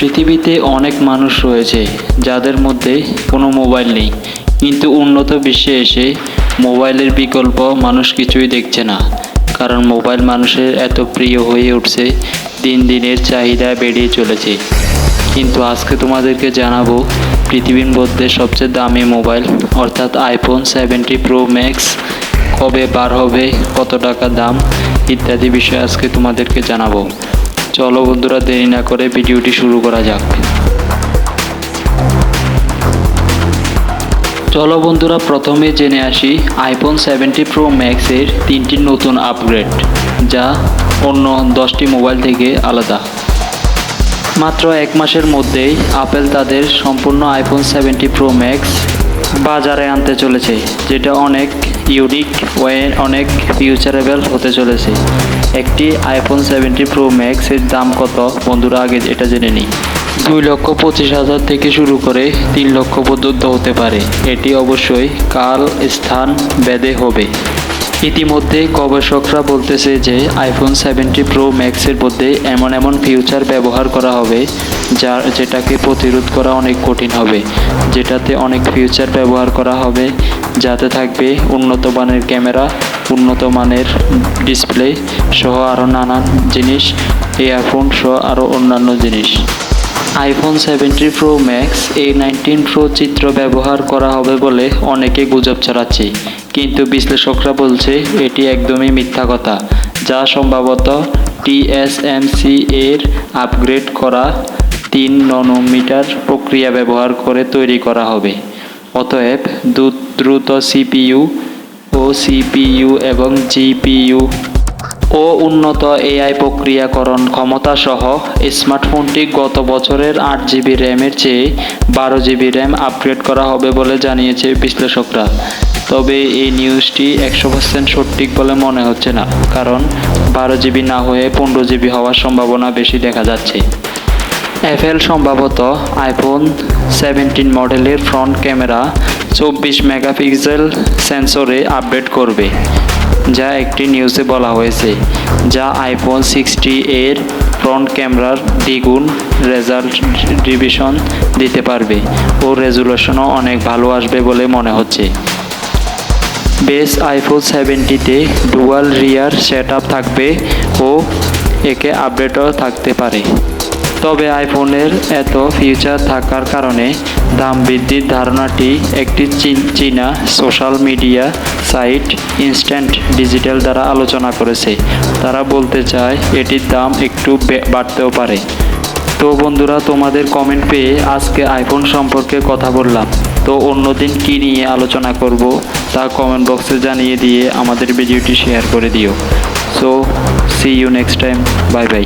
পৃথিবীতে অনেক মানুষ রয়েছে যাদের মধ্যে কোনো মোবাইল নেই। কিন্তু উন্নত বিশ্বে এসে মোবাইলের বিকল্প মানুষ কিছুই দেখছে না। কারণ মোবাইল মানুষের এত প্রিয় হয়ে উঠছে, দিন দিনের চাহিদা বেড়েই চলেছে। কিন্তু আজকে তোমাদেরকে জানাব, পৃথিবীর মধ্যে সবচেয়ে দামি মোবাইল, অর্থাৎ আইফোন সেভেন্টি প্রো ম্যাক্স কবে বার হবে, কত টাকা দাম, ইত্যাদি বিষয়ে আজকে তোমাদেরকে জানাব। চলো বন্ধুরা দেরি না করে ভিডিওটি শুরু করা যাক। চলো বন্ধুরা প্রথমে জেনে আসি আইফোন সেভেন্টি প্রো ম্যাক্সের তিনটি নতুন আপগ্রেড যা অন্য দশটি মোবাইল থেকে আলাদা। মাত্র এক মাসের মধ্যেই আপেল তাদের সম্পূর্ণ আইফোন সেভেন্টি প্রো ম্যাক্স বাজারে আনতে চলেছে, যেটা অনেক ইউনিক ওয়ে অনেক ফিউচারেবল হতে চলেছে। একটি আইফোন সেভেন্টি প্রো ম্যাক্সের দাম কত? বন্ধুরা, আগে এটা জেনে নিই। দুই লক্ষ পঁচিশ হাজার থেকে শুরু করে তিন লক্ষ পর্যন্ত হতে পারে। এটি অবশ্যই কাল স্থান বেদে হবে। ইতিমধ্যে গবেষকরা বলতেছে যে আইফোন সেভেন্টি প্রো ম্যাক্সের মধ্যে এমন এমন ফিউচার ব্যবহার করা হবে, যা যেটাকে প্রতিরোধ করা অনেক কঠিন হবে, যেটাতে অনেক ফিউচার ব্যবহার করা হবে যাতে থাকবে উন্নত মানের ক্যামেরা, উন্নত মানের ডিসপ্লে সহ আরও নানান জিনিস, ইয়ারফোন সহ আরও অন্যান্য জিনিস। IPhone seventy Pro Max A nineteen Pro চিত্র ব্যবহার করা হবে বলে অনেকে গুজব ছড়াচ্ছে। কিন্তু বিশ্লেষকরা বলছে, এটি একদমই মিথ্যা কথা, যা সম্ভবত টিএসএমসি এর আপগ্রেড করা তিন ননোমিটার প্রক্রিয়া ব্যবহার করে তৈরি করা হবে। অতএব দ্রুত সিপিইউ ও সিপিইউ এবং জিপিইউ ও উন্নত এআই প্রক্রিয়াকরণ ক্ষমতা সহ স্মার্টফোনটি গত বছরের আট জিবি র্যামের চেয়ে বারো জিবি র্যাম আপগ্রেড করা হবে বলে জানিয়েছে বিশ্লেষকরা। তবে এই নিউজটি একশো পার্সেন্ট সঠিক বলে মনে হচ্ছে না, কারণ বারো জিবি না হয়ে পনেরো জিবি হওয়ার সম্ভাবনা বেশি দেখা যাচ্ছে। অ্যাপেল সম্ভবত আইফোন সেভেন্টিন মডেলের ফ্রন্ট ক্যামেরা চব্বিশ মেগাপিক্সেল সেন্সরে আপডেট করবে, যা একটি নিউজে বলা হয়েছে, যা আইফোন সিক্সটি এর ফ্রন্ট ক্যামেরার দ্বিগুণ রেজাল্ট ডিভিশন দিতে পারবে ও রেজুলেশনও অনেক ভালো আসবে বলে মনে হচ্ছে। বেস আইফোন সেভেন্টিতে ডুয়াল রিয়ার সেট থাকবে ও একে আপডেটও থাকতে পারে। তবে আইফোনের এত ফিউচার থাকার কারণে দাম বৃদ্ধির ধারণাটি একটি চীনা social media site Instant Digital দ্বারা আলোচনা করেছে। তারা বলতে চায়, এটির দাম একটু বাড়তেও পারে। তো বন্ধুরা, তোমাদের কমেন্ট পেয়ে আজকে আইফোন সম্পর্কে কথা বললাম। তো অন্যদিন কি নিয়ে আলোচনা করব, তা কমেন্ট বক্সে জানিয়ে দিয়ে আমাদের ভিডিওটি শেয়ার করে দিও। So see you next time bye bye